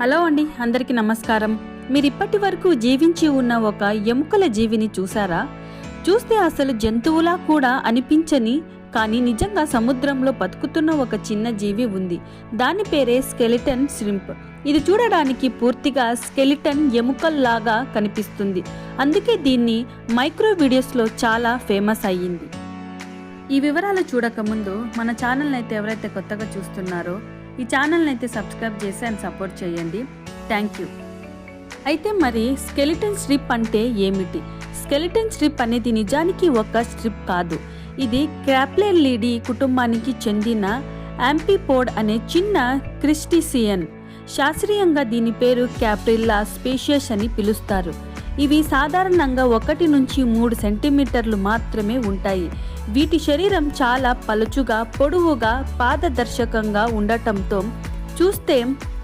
Hello అండి అందరికీ నమస్కారం. మీరు ఇప్పటి వరకు జీవించి ఉన్న ఒక ఎముకల జీవిని చూసారా చూస్తే అసలు జంతువులా కూడా అనిపించని కానీ నిజంగా సముద్రంలో బతుకుతున్న ఒక చిన్న జీవి ఉంది. దాని పేరే స్కెలిటన్ శ్రింప్ ఇది చూడడానికి పూర్తిగా స్కెలిటన్ ఎముకల్లాగా కనిపిస్తుంది. అందుకే దీన్ని మైక్రో వీడియోస్లో చాలా ఫేమస్ అయ్యింది. ఈ వివరాలు చూడకముందు మన ఛానల్ని అయితే ఎవరైతే కొత్తగా చూస్తున్నారో ఈ ఛానల్ని అయితే సబ్స్క్రైబ్ చేసి అండ్ సపోర్ట్ చేయండి. థ్యాంక్ యూ అయితే మరి స్కెలిటన్ స్ట్రిప్ అంటే ఏమిటి? స్కెలిటన్ స్ట్రిప్ అనేది నిజానికి ఒక స్ట్రిప్ కాదు. ఇది క్రాప్లెర్లీడి కుటుంబానికి చెందిన యాంపీపోడ్ అనే చిన్న క్రిస్టిసియన్. శాస్త్రీయంగా దీని పేరు క్యాప్రిల్లా స్పేషియస్ అని పిలుస్తారు. ఇవి సాధారణంగా ఒకటి నుంచి మూడు సెంటీమీటర్లు మాత్రమే ఉంటాయి. వీటి శరీరం చాలా పలుచుగా పొడవుగా పారదర్శకంగా ఉండటంతో చూస్తే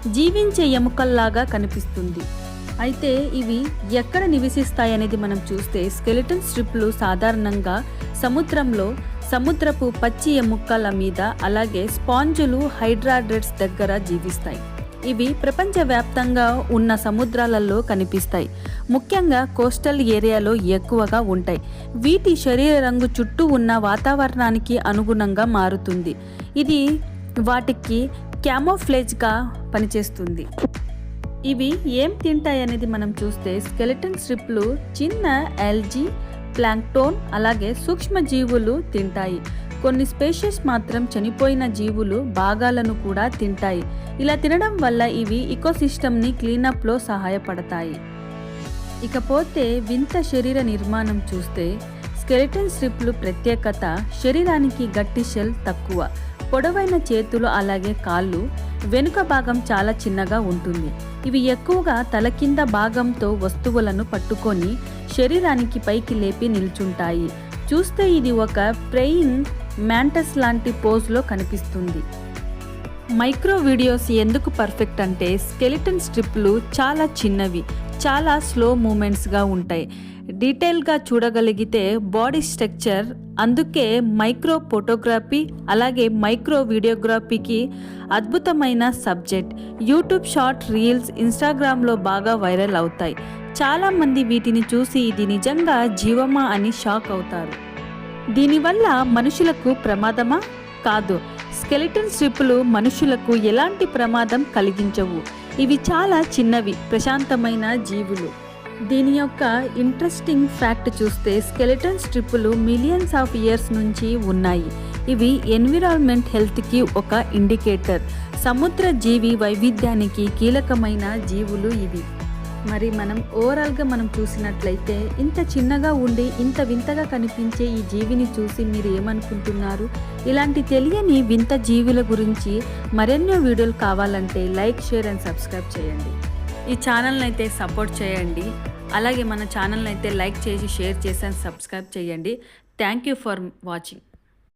జీవించే ఎముకల్లాగా కనిపిస్తుంది. అయితే ఇవి ఎక్కడ నివసిస్తాయనేది మనం చూస్తే స్కెలిటన్ స్ట్రిప్లు సాధారణంగా సముద్రంలో సముద్రపు పచ్చి ఎముకల మీద అలాగే స్పాంజులు హైడ్రాడ్రెట్స్ దగ్గర జీవిస్తాయి. ఇవి ప్రపంచవ్యాప్తంగా ఉన్న సముద్రాలలో కనిపిస్తాయి. ముఖ్యంగా కోస్టల్ ఏరియాలో ఎక్కువగా ఉంటాయి. వీటి శరీర రంగు చుట్టూ ఉన్న వాతావరణానికి అనుగుణంగా మారుతుంది. ఇది వాటికి క్యామోఫ్లేజ్గా పనిచేస్తుంది. ఇవి ఏం తింటాయనేది మనం చూస్తే స్కెలిటన్ స్ట్రిప్లు చిన్న ఎల్జీ ప్లాంక్టోన్ అలాగే సూక్ష్మజీవులు తింటాయి. కొన్ని స్పేషియస్ మాత్రం చనిపోయిన జీవులు భాగాలను కూడా తింటాయి. ఇలా తినడం వల్ల ఇవి ఇకోసిస్టమ్ని క్లీనప్లో సహాయపడతాయి. ఇకపోతే వింత శరీర నిర్మాణం చూస్తే స్కెలిటన్ స్ట్రిప్లు ప్రత్యేకత శరీరానికి గట్టి షెల్ తక్కువ పొడవైన చేతులు అలాగే కాళ్ళు వెనుక భాగం చాలా చిన్నగా ఉంటుంది. ఇవి ఎక్కువగా తల కింద భాగంతో వస్తువులను పట్టుకొని శరీరానికి పైకి లేపి నిల్చుంటాయి. చూస్తే ఇది ఒక ప్రేయింగ్ మ్యాంటస్ లాంటి పోజ్లో కనిపిస్తుంది. మైక్రో వీడియోస్ ఎందుకు పర్ఫెక్ట్ అంటే స్కెలిటన్ స్ట్రిప్లు చాలా చిన్నవి చాలా స్లో మూమెంట్స్గా ఉంటాయి. డీటెయిల్గా చూడగలిగితే బాడీ స్ట్రక్చర్ అందుకే మైక్రో ఫోటోగ్రఫీ అలాగే మైక్రో వీడియోగ్రఫీకి అద్భుతమైన సబ్జెక్ట్. యూట్యూబ్ షార్ట్ రీల్స్ ఇన్స్టాగ్రామ్లో బాగా వైరల్ అవుతాయి. చాలామంది వీటిని చూసి ఇది నిజంగా జీవమా అని షాక్ అవుతారు. దీనివల్ల మనుషులకు ప్రమాదమా? కాదు. స్కెలిటన్ స్ట్రిప్పులు మనుషులకు ఎలాంటి ప్రమాదం కలిగించవు. ఇవి చాలా చిన్నవి ప్రశాంతమైన జీవులు. దీని యొక్క ఇంట్రెస్టింగ్ ఫ్యాక్ట్ చూస్తే స్కెలిటన్ స్ట్రిప్పులు మిలియన్స్ ఆఫ్ ఇయర్స్ నుంచి ఉన్నాయి. ఇవి ఎన్విరాన్మెంట్ హెల్త్కి ఒక ఇండికేటర్. సముద్ర జీవి వైవిధ్యానికి కీలకమైన జీవులు ఇవి. మరి మనం ఓవరాల్గా మనం చూసినట్లయితే ఇంత చిన్నగా ఉండి ఇంత వింతగా కనిపించే ఈ జీవిని చూసి మీరు ఏమనుకుంటున్నారు? ఇలాంటి తెలియని వింత జీవుల గురించి మరెన్నో వీడియోలు కావాలంటే లైక్ షేర్ అండ్ సబ్స్క్రైబ్ చేయండి. ఈ ఛానల్ని అయితే సపోర్ట్ చేయండి. అలాగే మన ఛానల్ని అయితే లైక్ చేసి షేర్ చేసి అండ్ సబ్స్క్రైబ్ చేయండి. Thank you for watching.